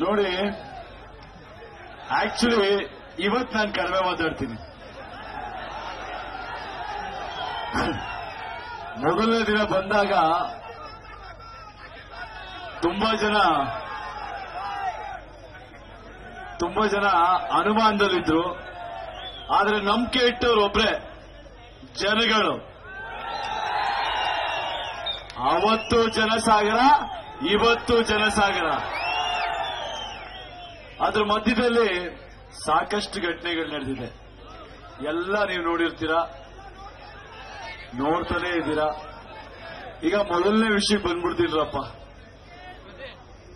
ನೋಡಿ ಆಕ್ಚುಲಿ ಇವತ್ ನಾನು ಕಡಿಮೆ ಮಾತಾಡ್ತೀನಿ. ಮೊದಲನೇ ದಿನ ಬಂದಾಗ ತುಂಬಾ ಜನ ತುಂಬಾ ಜನ ಅನುಮಾನದಲ್ಲಿದ್ರು. ಆದ್ರೆ ನಂಬಿಕೆ ಇಟ್ಟವ್ರು ಒಬ್ರೆ, ಜನಗಳು. ಅವತ್ತು ಜನಸಾಗರ, ಇವತ್ತು ಜನಸಾಗರ. ಅದ್ರ ಮಧ್ಯದಲ್ಲಿ ಸಾಕಷ್ಟು ಘಟನೆಗಳು ನಡೆದಿದೆ. ಎಲ್ಲ ನೀವು ನೋಡಿರ್ತೀರಾ? ನೋಡ್ತಾನೆ ಇದ್ದೀರಾ? ಈಗ ಮೊದಲನೇ ವಿಷಯ ಬಂದ್ಬಿಡ್ತೀರಪ್ಪ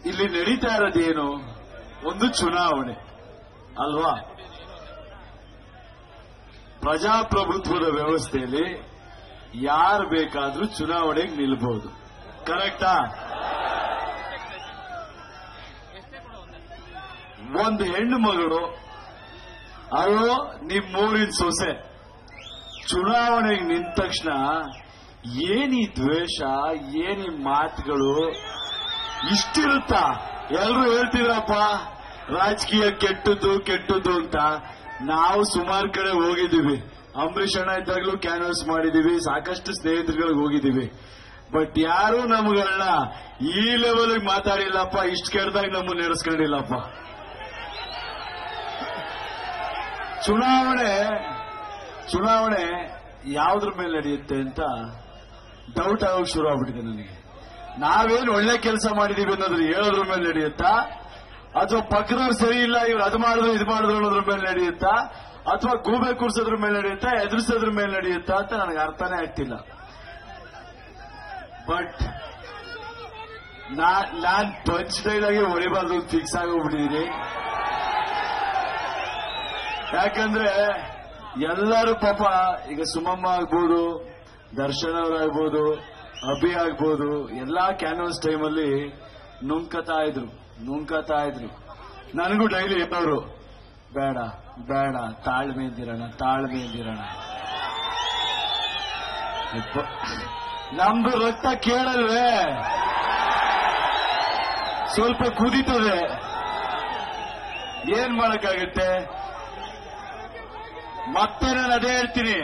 ಇಲ್ಲಿ ನಡೀತಾ ಇರೋದೇನು ಒಂದು ಚುನಾವಣೆ. ಅಲ್ವಾ? ಪ್ರಜಾಪ್ರಭುತ್ವದ ವ್ಯವಸ್ಥೆಯಲ್ಲಿ ಯಾರು ಬೇಕಾದ್ರೂ ಚುನಾವಣೆಗೆ ನಿಲ್ಬಹುದು ಕರೆಕ್ಟಾ ಒಂದು ಹೆಣ್ಣು ಮಗಳು. ಅಯ್ಯೋ, ನಿಮ್ಮೂರಿನ ಸೊಸೆ. ಚುನಾವಣೆಗೆ ನಿಂತ ತಕ್ಷಣ ಏನಿ ದ್ವೇಷ, ಏನಿ ಮಾತುಗಳು? ಇಷ್ಟಿರುತ್ತಾ? ಎಲ್ರು ಹೇಳ್ತೀರಪ್ಪ ರಾಜಕೀಯ ಕೆಟ್ಟದ್ದು ಕೆಟ್ಟದ್ದು ಅಂತ. ನಾವು ಸುಮಾರು ಕಡೆ ಹೋಗಿದ್ದೀವಿ. ಅಂಬರೀಷ್ ಅಣ್ಣ ಇದ್ದಾಗಲೂ ಕ್ಯಾನ್ವಸ್ ಮಾಡಿದೀವಿ ಸಾಕಷ್ಟು ಸ್ನೇಹಿತರುಗಳಿಗೆ ಹೋಗಿದ್ದೀವಿ. ಬಟ್ ಯಾರು ನಮ್ಗಳನ್ನ ಈ ಲೆವೆಲ್ಗೆ ಮಾತಾಡಿಲ್ಲಪ್ಪ. ಇಷ್ಟು ಕೆಡ್ದಾಗ ನಮ್ಮನ್ನ ನಡೆಸ್ಕೊಂಡಿಲ್ಲಪ್ಪ ಚುನಾವಣೆ ಚುನಾವಣೆ ಯಾವ್ದ್ರ ಮೇಲೆ ನಡೆಯುತ್ತೆ ಅಂತ ಡೌಟ್ ಆಗೋಕ್ ಶುರು ಆಗ್ಬಿಟ್ಟಿದೆ ನನಗೆ. ನಾವೇನು ಒಳ್ಳೆ ಕೆಲಸ ಮಾಡಿದೀವಿ ಅನ್ನೋದ್ರ ಹೇಳೋದ್ರ ಮೇಲೆ ನಡೆಯುತ್ತಾ? ಅಥವಾ ಪಕ್ಕದವ್ರು ಸರಿ ಇಲ್ಲ, ಇವ್ರು ಅದು ಮಾಡಿದ್ರು, ಇದು ಮಾಡಿದ್ರು ಅನ್ನೋದ್ರ ಮೇಲೆ ನಡೆಯುತ್ತಾ? ಅಥವಾ ಗೂಬೆ ಕೂರ್ಸೋದ್ರ ಮೇಲೆ ನಡೆಯುತ್ತಾ, ಎದುರಿಸೋದ್ರ ಮೇಲೆ ನಡೆಯುತ್ತಾ ಅಂತ ನನಗೆ ಅರ್ಥನೇ ಆಗ್ತಿಲ್ಲ. ಬಟ್ ನಾನ್ ಪಂಚ್ ಡೈಲಾಗಿ ಹೊಡಿಬಾರ್ದು ಫಿಕ್ಸ್ ಆಗೋಗ್ಬಿಟ್ಟಿದ್ದೀನಿ ಯಾಕಂದ್ರೆ ಎಲ್ಲರೂ ಪಾಪ ಈಗ ಸುಮಮ್ಮ ಆಗ್ಬೋದು, ದರ್ಶನ್ ಅವರಾಗ್ಬೋದು, ಅಭಿ ಆಗ್ಬೋದು, ಎಲ್ಲಾ ಕ್ಯಾನ್ವಸ್ ಟೈಮಲ್ಲಿ ನುಂಕತಾ ಇದ್ರು ನುಂಕತಾ ಇದ್ರು. ನನಗೂ ಡೈಲಿ ಹೇಳೋರು ಬೇಡ ಬೇಡ, ತಾಳ್ಮೆ ಇದ್ದಿರೋಣ ನಮ್ದು ರಕ್ತ ಕೇಳಲ್ವೇ? ಸ್ವಲ್ಪ ಕುದೀತದೆ. ಏನ್ ಮಾಡಕ್ಕಾಗತ್ತೆ? ಮತ್ತೆ ನಾನು ಅದೇ ಹೇಳ್ತೀನಿ.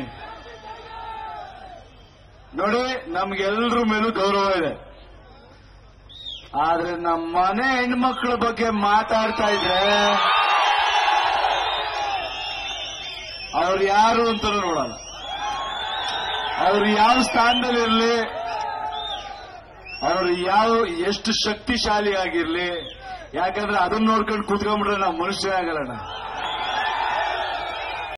ನೋಡಿ, ನಮ್ಗೆಲ್ರ ಮೇಲೂ ಗೌರವ ಇದೆ. ಆದ್ರೆ ನಮ್ಮ ಮನೆ ಹೆಣ್ಮಕ್ಳ ಬಗ್ಗೆ ಮಾತಾಡ್ತಾ ಇದ್ರೆ, ಅವ್ರು ಯಾರು ಅಂತ ನೋಡಲ್ಲ. ಅವ್ರು ಯಾವ ಸ್ಥಾನದಲ್ಲಿ ಇರಲಿ, ಅವ್ರು ಯಾವ, ಎಷ್ಟು ಶಕ್ತಿಶಾಲಿ ಆಗಿರ್ಲಿ ಯಾಕಂದ್ರೆ ಅದನ್ನ ನೋಡ್ಕೊಂಡು ಕೂತ್ಕೊಂಡ್ಬಿಟ್ರೆ ನಾವು ಮನುಷ್ಯ ಆಗಲ್ಲಣ್ಣ